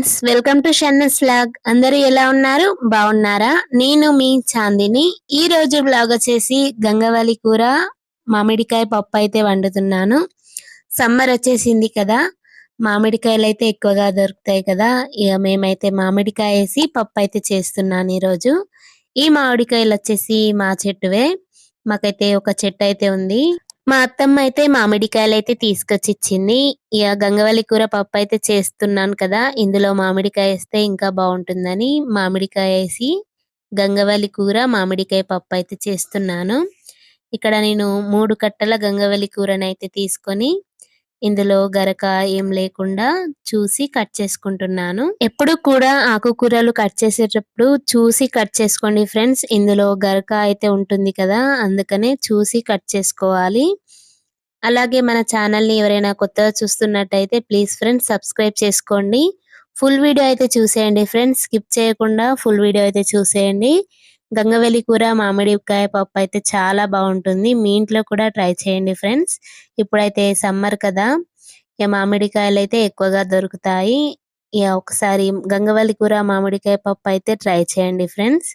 Friends welcome to షన్నస్ vlog. అందరూ ఎలా ఉన్నారు? బాగున్నారా? నేను మీ చాందిని. ఈ రోజు బ్లాగ్ వచ్చేసి గంగవల్లి కూర మామిడికాయ పప్పు అయితే వండుతున్నాను. సమ్మర్ వచ్చేసింది కదా మామిడికాయలు అయితే ఎక్కువగా దొరుకుతాయి కదా. ఇక మేమైతే మామిడికాయ వేసి పప్పు అయితే చేస్తున్నాను ఈరోజు. ఈ మామిడికాయలు వచ్చేసి మా చెట్టువే. మాకైతే ఒక చెట్టు అయితే ఉంది. మా అత్తమ్మ అయితే మామిడికాయలు అయితే తీసుకొచ్చి ఇచ్చింది ఇక గంగవల్లి కూర పప్పు అయితే చేస్తున్నాను కదా ఇందులో మామిడికాయ వేస్తే ఇంకా బాగుంటుందని మామిడికాయ వేసి గంగవల్లి కూర మామిడికాయ పప్పు అయితే చేస్తున్నాను. ఇక్కడ నేను మూడు కట్టల గంగవల్లి కూరని అయితే తీసుకొని ఇందులో గరక ఏం లేకుండా చూసి కట్ చేసుకుంటున్నాను. ఎప్పుడు కూడా ఆకుకూరలు కట్ చేసేటప్పుడు చూసి కట్ చేసుకోండి ఫ్రెండ్స్. ఇందులో గరక అయితే ఉంటుంది కదా అందుకనే చూసి కట్ చేసుకోవాలి. అలాగే మన ఛానల్ని ఎవరైనా కొత్తగా చూస్తున్నట్టయితే ప్లీజ్ ఫ్రెండ్స్ సబ్స్క్రైబ్ చేసుకోండి. ఫుల్ వీడియో అయితే చూసేయండి ఫ్రెండ్స్. స్కిప్ చేయకుండా ఫుల్ వీడియో అయితే చూసేయండి. గంగవెల్లి కూర మామిడికాయ పప్పు అయితే చాలా బాగుంటుంది. మీ ఇంట్లో కూడా ట్రై చేయండి ఫ్రెండ్స్. ఇప్పుడైతే సమ్మర్ కదా. ఇక మామిడికాయలు అయితే ఎక్కువగా దొరుకుతాయి. ఇక ఒకసారి గంగవల్లి కూర మామిడికాయ పప్పు అయితే ట్రై చేయండి ఫ్రెండ్స్.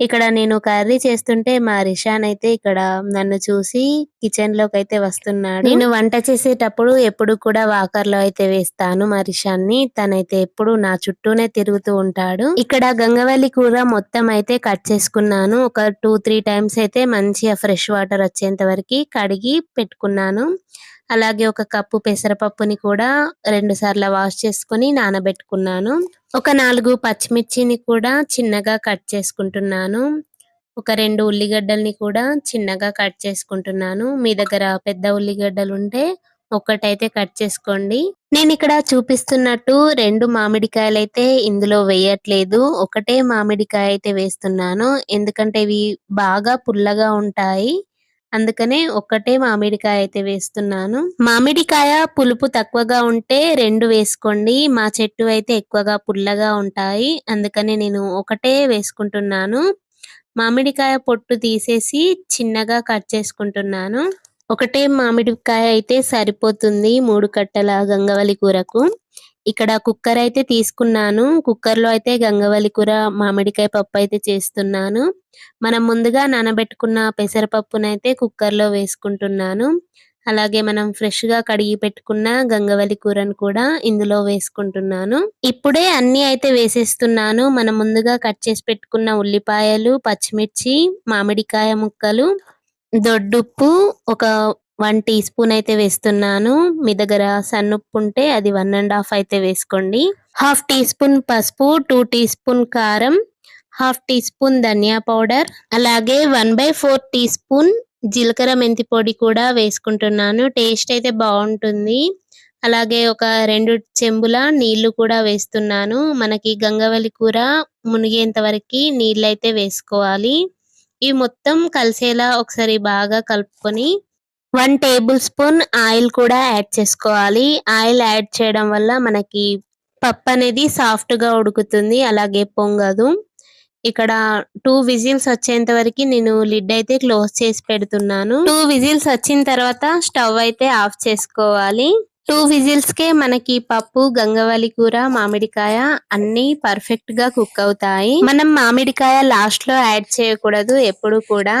ఇక్కడ నేను కర్రీ చేస్తుంటే మా రిషాన్ అయితే ఇక్కడ నన్ను చూసి కిచెన్లోకి అయితే వస్తున్నాడు నేను వంట చేసేటప్పుడు ఎప్పుడు కూడా వాకర్లో అయితే వేస్తాను మా రిషాన్ని. తనైతే ఎప్పుడు నా చుట్టూనే తిరుగుతూ ఉంటాడు. ఇక్కడ గంగవల్లి కూర మొత్తం అయితే కట్ చేసుకున్నాను. ఒక టూ త్రీ టైమ్స్ అయితే మంచిగా ఫ్రెష్ వాటర్ వచ్చేంత వరకు కడిగి పెట్టుకున్నాను. అలాగే ఒక కప్పు పెసరపప్పుని కూడా రెండు సార్లు వాష్ చేసుకొని నానబెట్టుకున్నాను. ఒక నాలుగు పచ్చిమిర్చిని కూడా చిన్నగా కట్ చేసుకుంటున్నాను. ఒక రెండు ఉల్లిగడ్డల్ని కూడా చిన్నగా కట్ చేసుకుంటున్నాను. మీ దగ్గర పెద్ద ఉల్లిగడ్డలు ఉంటే ఒక్కటైతే కట్ చేసుకోండి. నేను ఇక్కడ చూపిస్తున్నట్టు రెండు మామిడికాయలు అయితే ఇందులో వేయట్లేదు. ఒకటే మామిడికాయ అయితే వేస్తున్నాను. ఎందుకంటే ఇవి బాగా పుల్లగా ఉంటాయి. అందుకనే ఒక్కటే మామిడికాయ అయితే వేస్తున్నాను. మామిడికాయ పులుపు తక్కువగా ఉంటే రెండు వేసుకోండి. మా చెట్టు అయితే ఎక్కువగా పుల్లగా ఉంటాయి. అందుకనే నేను ఒకటే వేసుకుంటున్నాను. మామిడికాయ పొట్టు తీసేసి చిన్నగా కట్ చేసుకుంటున్నాను. ఒకటే మామిడికాయ అయితే సరిపోతుంది మూడు కట్టల గంగవల్లి కూరకు. ఇక్కడ కుక్కర్ అయితే తీసుకున్నాను. కుక్కర్లో అయితే గంగవల్లి కూర మామిడికాయ పప్పు అయితే చేస్తున్నాను. మనం ముందుగా నానబెట్టుకున్న పెసరపప్పునైతే కుక్కర్లో వేసుకుంటున్నాను. అలాగే మనం ఫ్రెష్గా కడిగి పెట్టుకున్న గంగవల్లి కూరను కూడా ఇందులో వేసుకుంటున్నాను. ఇప్పుడే అన్ని అయితే వేసేస్తున్నాను. మనం ముందుగా కట్ చేసి పెట్టుకున్న ఉల్లిపాయలు పచ్చిమిర్చి మామిడికాయ ముక్కలు దొడ్డుప్పు ఒక వన్ టీ స్పూన్ అయితే వేస్తున్నాను. మీ దగ్గర సన్నుప్పు ఉంటే అది వన్ అండ్ హాఫ్ అయితే వేసుకోండి. హాఫ్ టీ స్పూన్ పసుపు టూ టీ స్పూన్ కారం హాఫ్ టీ స్పూన్ ధనియా పౌడర్ అలాగే one by four teaspoon జీలకర్ర మెంతి పొడి కూడా వేసుకుంటున్నాను. టేస్ట్ అయితే బాగుంటుంది. అలాగే ఒక రెండు చెంబుల నీళ్ళు కూడా వేస్తున్నాను. మనకి గంగవల్లి కూర మునిగేంత వరకు నీళ్ళు అయితే వేసుకోవాలి. ఇవి మొత్తం కలిసేలా ఒకసారి బాగా కలుపుకొని వన్ టేబుల్ స్పూన్ ఆయిల్ కూడా యాడ్ చేసుకోవాలి. ఆయిల్ యాడ్ చేయడం వల్ల మనకి పప్పు అనేది సాఫ్ట్గా ఉడుకుతుంది అలాగే పొంగదు. ఇక్కడ టూ విజిల్స్ వచ్చేంత వరకు నేను లిడ్ అయితే క్లోజ్ చేసి పెడుతున్నాను. టూ విజిల్స్ వచ్చిన తర్వాత స్టవ్ అయితే ఆఫ్ చేసుకోవాలి. టూ విజిల్స్కే మనకి పప్పు గంగవల్లి కూర మామిడికాయ అన్ని పర్ఫెక్ట్గా కుక్ అవుతాయి. మనం మామిడికాయ లాస్ట్లో యాడ్ చేయకూడదు. ఎప్పుడు కూడా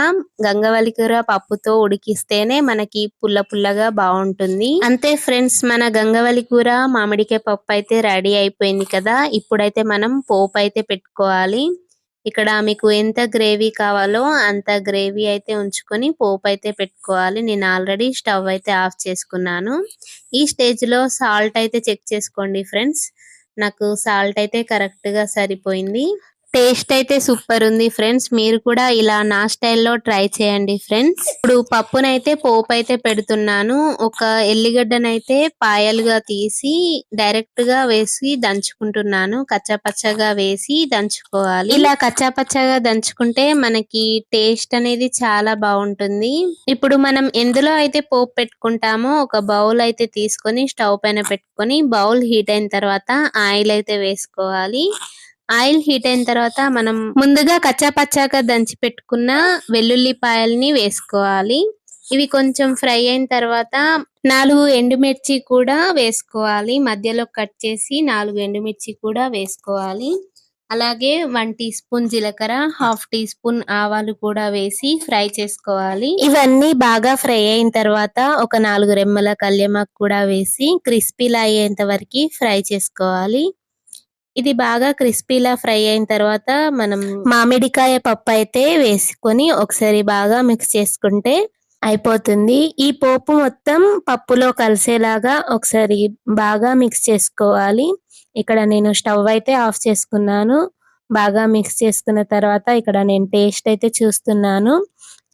గంగవల్లి కూర పప్పుతో ఉడికిస్తేనే మనకి పుల్ల పుల్లగా బాగుంటుంది. అంతే ఫ్రెండ్స్ మన గంగవల్లి కూర మామిడికాయ పప్పు అయితే రెడీ అయిపోయింది కదా. ఇప్పుడైతే మనం పోపు అయితే పెట్టుకోవాలి. ఇక్కడ మీకు ఎంత గ్రేవీ కావాలో అంత గ్రేవీ అయితే ఉంచుకొని పోపు అయితే పెట్టుకోవాలి. నేను ఆల్రెడీ స్టవ్ అయితే ఆఫ్ చేసుకున్నాను. ఈ స్టేజ్లో సాల్ట్ అయితే చెక్ చేసుకోండి ఫ్రెండ్స్. నాకు సాల్ట్ అయితే కరెక్ట్గా సరిపోయింది. టేస్ట్ అయితే సూపర్ ఉంది ఫ్రెండ్స్. మీరు కూడా ఇలా నా స్టైల్లో ట్రై చేయండి ఫ్రెండ్స్. ఇప్పుడు పప్పునైతే పోపు అయితే పెడుతున్నాను. ఒక ఎల్లిగడ్డనైతే పాయలుగా తీసి డైరెక్ట్గా వేసి దంచుకుంటున్నాను. కచ్చాపచ్చగా వేసి దంచుకోవాలి. ఇలా కచ్చాపచ్చగా దంచుకుంటే మనకి టేస్ట్ అనేది చాలా బాగుంటుంది. ఇప్పుడు మనం ఎందులో అయితే పోపు పెట్టుకుంటామో ఒక బౌల్ అయితే తీసుకొని స్టవ్ పైన పెట్టుకొని బౌల్ హీట్ అయిన తర్వాత ఆయిల్ అయితే వేసుకోవాలి. ఆయిల్ హీట్ అయిన తర్వాత మనం ముందుగా కచ్చా పచ్చాగా దంచి పెట్టుకున్న వెల్లుల్లిపాయల్ని వేసుకోవాలి. ఇవి కొంచెం ఫ్రై అయిన తర్వాత నాలుగు ఎండుమిర్చి కూడా వేసుకోవాలి. మధ్యలో కట్ చేసి నాలుగు ఎండుమిర్చి కూడా వేసుకోవాలి. అలాగే వన్ టీ స్పూన్ జీలకర్ర హాఫ్ టీ స్పూన్ ఆవాలు కూడా వేసి ఫ్రై చేసుకోవాలి. ఇవన్నీ బాగా ఫ్రై అయిన తర్వాత ఒక నాలుగు రెమ్మల కళ్యమాకు కూడా వేసి క్రిస్పీలా అయ్యేంత వరకు ఫ్రై చేసుకోవాలి. ఇది బాగా క్రిస్పీలా ఫ్రై అయిన తర్వాత మనం మామిడికాయ పప్పు అయితే వేసుకొని ఒకసారి బాగా మిక్స్ చేసుకుంటే అయిపోతుంది. ఈ పోపు మొత్తం పప్పులో కలిసేలాగా ఒకసారి బాగా మిక్స్ చేసుకోవాలి. ఇక్కడ నేను స్టవ్ అయితే ఆఫ్ చేసుకున్నాను. బాగా మిక్స్ చేసుకున్న తర్వాత ఇక్కడ నేను టేస్ట్ అయితే చూస్తున్నాను.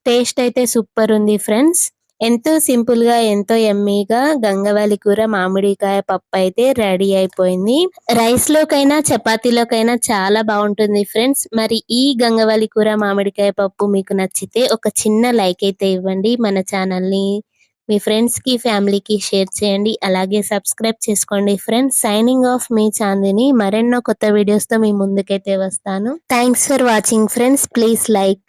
టేస్ట్ అయితే సూపర్ ఉంది ఫ్రెండ్స్ ఎంతో సింపుల్గా ఎంతో ఎమ్మీగా గంగవాలి కూర మామిడికాయ పప్పు అయితే రెడీ అయిపోయింది. రైస్ లోకైనా చపాతీలోకైనా చాలా బాగుంటుంది ఫ్రెండ్స్. మరి ఈ గంగవాలి కూర మామిడికాయ పప్పు మీకు నచ్చితే ఒక చిన్న లైక్ అయితే ఇవ్వండి. మన ఛానల్ని మీ ఫ్రెండ్స్కి ఫ్యామిలీకి షేర్ చేయండి. అలాగే సబ్స్క్రైబ్ చేసుకోండి ఫ్రెండ్స్. సైనింగ్ ఆఫ్ మీ చాందిని. మరెన్నో కొత్త వీడియోస్తో మీ ముందుకైతే వస్తాను. Thanks for watching friends. Please like